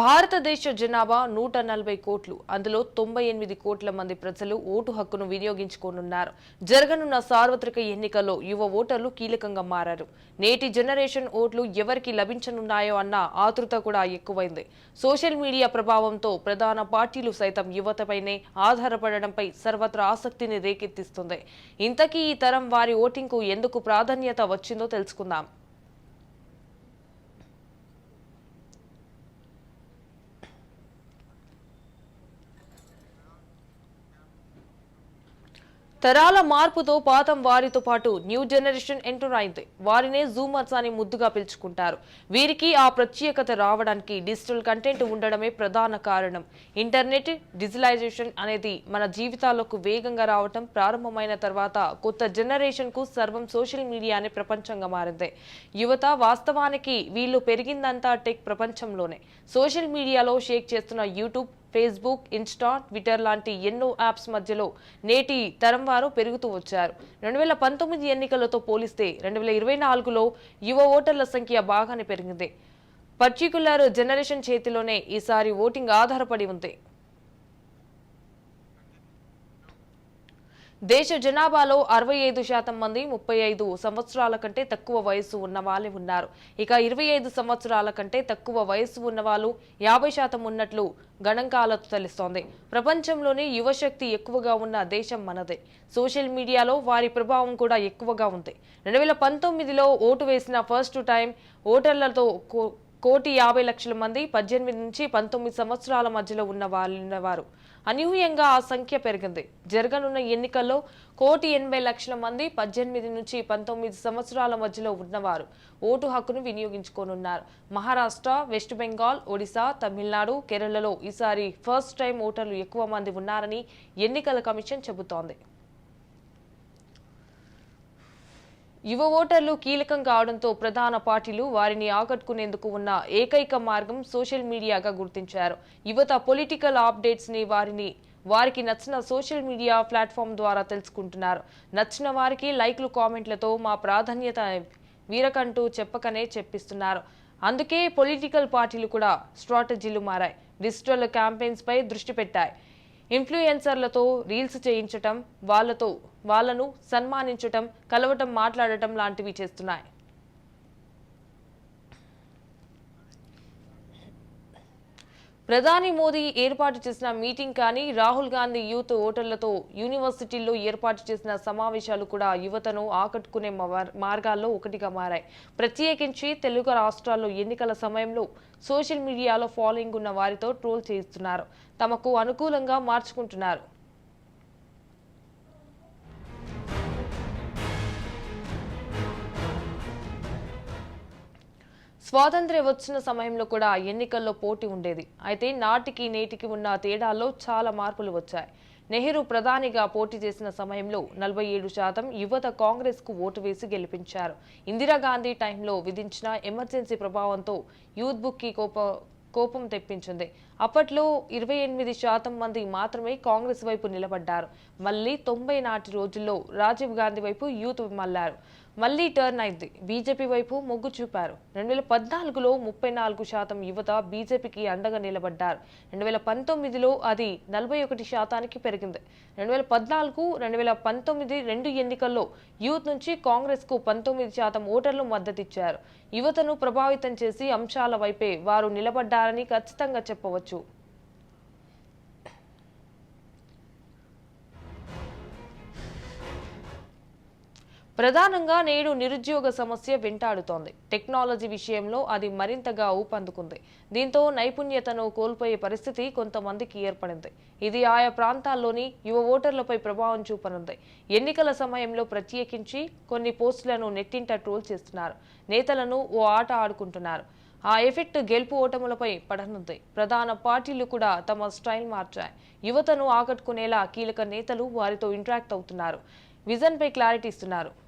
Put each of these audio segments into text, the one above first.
భారతదేశ జనాభా నూట నలభై కోట్లు. అందులో తొంభై ఎనిమిది కోట్ల మంది ప్రజలు ఓటు హక్కును వినియోగించుకోనున్నారు. జరగనున్న సార్వత్రిక ఎన్నికల్లో యువ ఓటర్లు కీలకంగా మారారు. నేటి జనరేషన్ ఓట్లు ఎవరికి లభించనున్నాయో అన్న ఆతృత కూడా ఎక్కువైంది. సోషల్ మీడియా ప్రభావంతో ప్రధాన పార్టీలు సైతం యువతపైనే ఆధారపడడంపై సర్వత్రా ఆసక్తిని రేకెత్తిస్తుంది. ఇంతకీ ఈ తరం వారి ఓటింగ్కు ఎందుకు ప్రాధాన్యత వచ్చిందో తెలుసుకుందాం. తరాల మార్పుతో పాతం వారితో పాటు న్యూ జనరేషన్ ఎంటర్ అయింది వారినే జూమర్స్ అని ముద్దుగా పిలుచుకుంటారు. వీరికి ఆ ప్రత్యేకత రావడానికి డిజిటల్ కంటెంట్ ఉండడమే ప్రధాన కారణం. ఇంటర్నెట్ డిజిటలైజేషన్ అనేది మన జీవితాల్లోకి వేగంగా రావటం ప్రారంభమైన తర్వాత కొత్త జనరేషన్కు సర్వం సోషల్ మీడియానే ప్రపంచంగా మారింది. యువత వాస్తవానికి వీళ్ళు పెరిగిందంతా టెక్ ప్రపంచంలోనే. సోషల్ మీడియాలో షేక్ చేస్తున్న యూట్యూబ్ ఫేస్బుక్ ఇన్స్టా ట్విట్టర్ లాంటి ఎన్నో యాప్స్ మధ్యలో నేటి తరం వారు పెరుగుతూ వచ్చారు. రెండు వేల పంతొమ్మిది ఎన్నికలతో పోలిస్తే రెండు వేల ఇరవై నాలుగులో యువ ఓటర్ల సంఖ్య బాగానే పెరిగింది. పర్టిక్యులర్ జనరేషన్ చేతిలోనే ఈసారి ఓటింగ్ ఆధారపడి ఉంది. దేశ జనాభాలో అరవై ఐదు శాతం మంది ముప్పై ఐదు సంవత్సరాల కంటే తక్కువ వయసు ఉన్న వాళ్ళే ఉన్నారు. ఇక ఇరవై ఐదు సంవత్సరాల కంటే తక్కువ వయసు ఉన్న వాళ్ళు యాభై శాతం ఉన్నట్లు గణాంకాలతో తెలుస్తోంది. ప్రపంచంలోనే యువశక్తి ఎక్కువగా ఉన్న దేశం మనదే. సోషల్ మీడియాలో వారి ప్రభావం కూడా ఎక్కువగా ఉంది. రెండు వేల పంతొమ్మిదిలో ఓటు వేసిన ఫస్ట్ టైం ఓటర్లతో కో- కోటి యాభై లక్షల మంది పద్దెనిమిది నుంచి పంతొమ్మిది సంవత్సరాల మధ్యలో ఉన్న వాళ్ళున్నవారు అనూహ్యంగా ఆ సంఖ్య పెరిగింది. జరగనున్న ఎన్నికల్లో కోటి ఎనభై లక్షల మంది పద్దెనిమిది నుంచి పంతొమ్మిది సంవత్సరాల మధ్యలో ఉన్నవారు ఓటు హక్కును వినియోగించుకోనున్నారు. మహారాష్ట్ర వెస్ట్ బెంగాల్ ఒడిశా తమిళనాడు కేరళలో ఈసారి ఫస్ట్ టైం ఓటర్లు ఎక్కువ మంది ఉన్నారని ఎన్నికల కమిషన్ చెబుతోంది. యువ ఓటర్లు కీలకం కావడంతో ప్రధాన పార్టీలు వారిని ఆకట్టుకునేందుకు ఉన్న ఏకైక మార్గం సోషల్ మీడియాగా గుర్తించారు. యువత పొలిటికల్ అప్డేట్స్ని వారిని వారికి నచ్చిన సోషల్ మీడియా ప్లాట్ఫామ్ ద్వారా తెలుసుకుంటున్నారు. నచ్చిన వారికి లైక్లు కామెంట్లతో మా ప్రాధాన్యత వీరకంటూ చెప్పకనే చెప్పిస్తున్నారు. అందుకే పొలిటికల్ పార్టీలు కూడా స్ట్రాటజీలు మారాయి. డిజిటల్ క్యాంపెయిన్స్ పై దృష్టి పెట్టాయి. ఇన్ఫ్లుయెన్సర్లతో రీల్స్ చేయించటం వాళ్ళతో వాళ్ళను సన్మానించటం కలవటం మాట్లాడటం లాంటివి చేస్తున్నాయి. ప్రధాని మోదీ ఏర్పాటు చేసిన మీటింగ్ కానీ రాహుల్ గాంధీ యూత్ ఓటర్లతో యూనివర్సిటీల్లో ఏర్పాటు చేసిన సమావేశాలు కూడా యువతను ఆకట్టుకునే మార్గాల్లో ఒకటిగా మారాయి. ప్రత్యేకించి తెలుగు రాష్ట్రాల్లో ఎన్నికల సమయంలో సోషల్ మీడియాలో ఫాలోయింగ్ ఉన్న వారితో ట్రోల్ చేయిస్తున్నారు. తమకు అనుకూలంగా మార్చుకుంటున్నారు. స్వాతంత్ర్యం వచ్చిన సమయంలో కూడా ఎన్నికల్లో పోటీ ఉండేది. అయితే నాటికి నేటికి ఉన్న తేడాల్లో చాలా మార్పులు వచ్చాయి. నెహ్రూ ప్రధానిగా పోటీ చేసిన సమయంలో నలభై ఏడు శాతం యువత కాంగ్రెస్కు ఓటు వేసి గెలిపించారు. ఇందిరాగాంధీ టైంలో విధించిన ఎమర్జెన్సీ ప్రభావంతో యూత్ బుక్కి కోప కోపం తెప్పించింది. అప్పట్లో ఇరవై ఎనిమిది శాతం మంది మాత్రమే కాంగ్రెస్ వైపు నిలబడ్డారు. మళ్ళీ తొంభై నాటి రోజుల్లో రాజీవ్ గాంధీ వైపు యూత్ మళ్ళారు మళ్ళీ టర్న్ అయింది. బీజేపీ వైపు మొగ్గు చూపారు. రెండు వేల పద్నాలుగులో ముప్పై నాలుగు శాతం యువత బీజేపీకి అండగా నిలబడ్డారు. రెండు వేల పంతొమ్మిదిలో అది నలభై ఒకటి శాతానికి పెరిగింది. రెండు వేల పద్నాలుగు రెండు వేల పంతొమ్మిది రెండు ఎన్నికల్లో యూత్ నుంచి కాంగ్రెస్కు పంతొమ్మిది శాతం ఓటర్లు మద్దతిచ్చారు. యువతను ప్రభావితం చేసి అంశాల వైపే వారు నిలబడ్డారని ఖచ్చితంగా చెప్పవచ్చు. ప్రధానంగా నేడు నిరుద్యోగ సమస్య వెంటాడుతోంది. టెక్నాలజీ విషయంలో అది మరింతగా ఊపందుకుంది. దీంతో నైపుణ్యతను కోల్పోయే పరిస్థితి కొంతమందికి ఏర్పడింది. ఇది ఆయా ప్రాంతాల్లోని యువ ఓటర్లపై ప్రభావం చూపనుంది. ఎన్నికల సమయంలో ప్రత్యేకించి కొన్ని పోస్టులను నెట్టింట ట్రోల్ చేస్తున్నారు. నేతలను ఓ ఆట ఆడుకుంటున్నారు. ఆ ఎఫెక్ట్ గెలుపు ఓటములపై పడనుంది. ప్రధాన పార్టీలు కూడా తమ స్టైల్ మార్చాయి. యువతను ఆకట్టుకునేలా కీలక నేతలు వారితో ఇంటరాక్ట్ అవుతున్నారు. విజన్ పై క్లారిటీ ఇస్తున్నారు.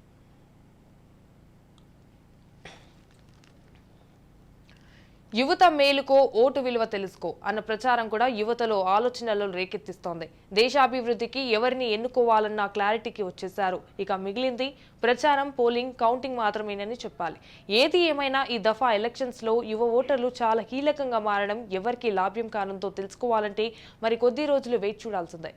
యువత మేలుకో ఓటు విలువ తెలుసుకో అన్న ప్రచారం కూడా యువతలో ఆలోచనలు రేకెత్తిస్తోంది. దేశాభివృద్ధికి ఎవరిని ఎన్నుకోవాలన్న క్లారిటీకి వచ్చేశారు. ఇక మిగిలింది ప్రచారం పోలింగ్ కౌంటింగ్ మాత్రమేనని చెప్పాలి. ఏది ఏమైనా ఈ దఫా ఎలక్షన్స్లో యువ ఓటర్లు చాలా కీలకంగా మారడం ఎవరికి లాభ్యం కానుందో తెలుసుకోవాలంటే మరి కొద్ది రోజులు వేచి చూడాల్సిందే.